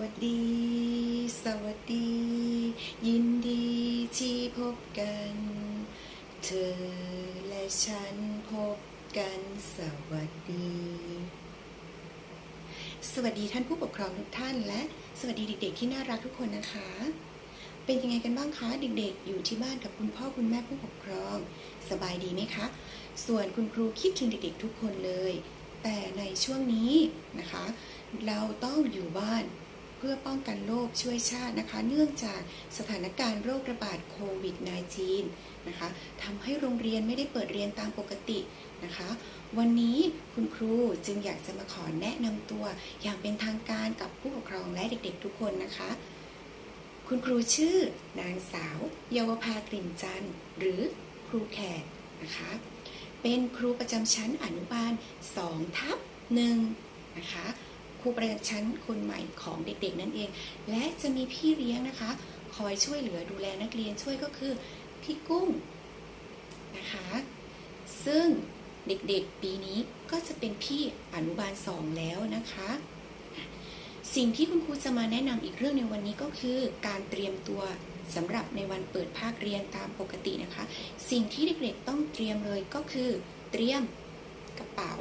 วัสดี สวัสดี ยินดีที่พบกัน เธอและฉันพบกันสวัสดี สวัสดีท่านผู้ปกครองทุกท่าน และสวัสดีเด็กๆที่น่ารักทุกคนนะคะ เป็นยังไงกันบ้างคะเด็กๆ อยู่ที่บ้านกับคุณพ่อคุณแม่ผู้ปกครอง สบายดีไหมคะ ส่วนคุณครูคิดถึงเด็กๆทุกคนเลย แต่ในช่วงนี้นะคะเราต้องอยู่บ้าน พื่อป้องกันโรคช่วยชาตินะคะ เนื่องจากสถานการณ์โรคระบาดโควิด -19 นะคะทำให้โรงเรียนไม่ได้เปิดเรียนตามปกตินะคะ วันนี้คุณครูจึงอยากจะมาขอแนะนำตัวอย่างเป็นทางการกับผู้ปกครองและเด็กๆทุกคนนะคะ คุณครูชื่อนางสาว เยาวภากลิ่นจันทร์หรือครูแขกนะคะ เป็นครูประจำชั้นอนุบาล2ทับ1นะคะ ครูประจำชั้นคนใหม่ของเด็กๆ นั่นเอง และจะมีพี่เลี้ยงนะคะ คอยช่วยเหลือดูแลนักเรียนช่วยก็คือพี่กุ้งนะคะ ซึ่งเด็กๆ ปีนี้ก็จะเป็นพี่อนุบาลสองแล้วนะคะ สิ่งที่คุณครูจะมาแนะนำอีกเรื่องในวันนี้ก็คือการเตรียมตัวสำหรับในวันเปิดภาคเรียนตามปกตินะคะ สิ่งที่เด็กๆต้องเตรียมเลยก็คือ เตรียมกระเป๋า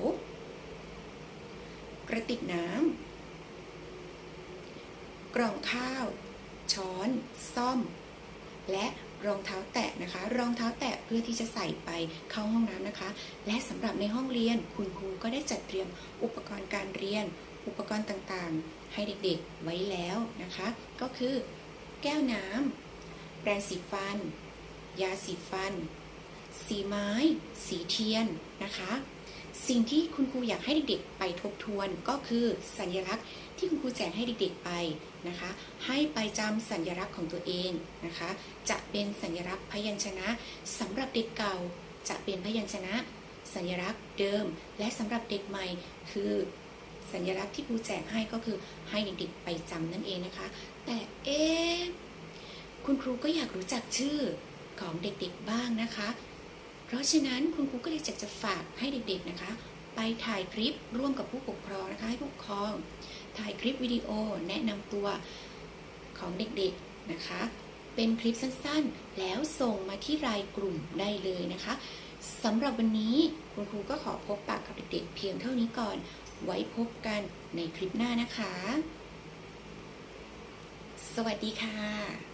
กระติกน้ำกล่องข้าว ช้อน ซ่อม และรองเท้าแตะนะคะ รองเท้าแตะเพื่อที่จะใส่ไปเข้าห้องน้ำนะคะ และสำหรับในห้องเรียนคุณครูก็ได้จัดเตรียมอุปกรณ์การเรียน อุปกรณ์ต่างๆ ให้เด็กๆไว้แล้วนะคะ ก็คือ แก้วน้ำแปรงสีฟัน ยาสีฟัน สีไม้ สีเทียนนะคะ สิ่งที่คุณครูอยากให้เด็กๆ ไปทบทวนก็คือสัญลักษณ์ที่คุณครูแจกให้เด็กๆไปนะคะ ให้ไปจำสัญลักษณ์ของตัวเองนะคะ จะเป็นสัญลักษณ์พยัญชนะสำหรับเด็กเก่าจะเป็นพยัญชนะ สัญลักษณ์เดิม และสำหรับเด็กใหม่คือสัญลักษณ์ที่ครูแจกให้ก็คือให้เด็กๆไปจำนั่นเองนะคะ แต่เอ๊คุณครูก็อยากรู้จักชื่อของเด็กๆบ้างนะคะ เพราะฉะนั้นคุณครูก็เลยอยากจะฝากให้เด็กๆนะคะ ไปถ่ายคลิปร่วมกับผู้ปกครองนะคะให้ผู้ปกครอง ถ่ายคลิปวิดีโอแนะนำตัวของเด็กๆนะคะ เป็นคลิปสั้นๆ แล้วส่งมาที่รายกลุ่มได้เลยนะคะสำหรับวันนี้คุณครูก็ขอพบปากกับเด็กๆเพียงเท่านี้ก่อน ไว้พบกันในคลิปหน้านะคะ สวัสดีค่ะ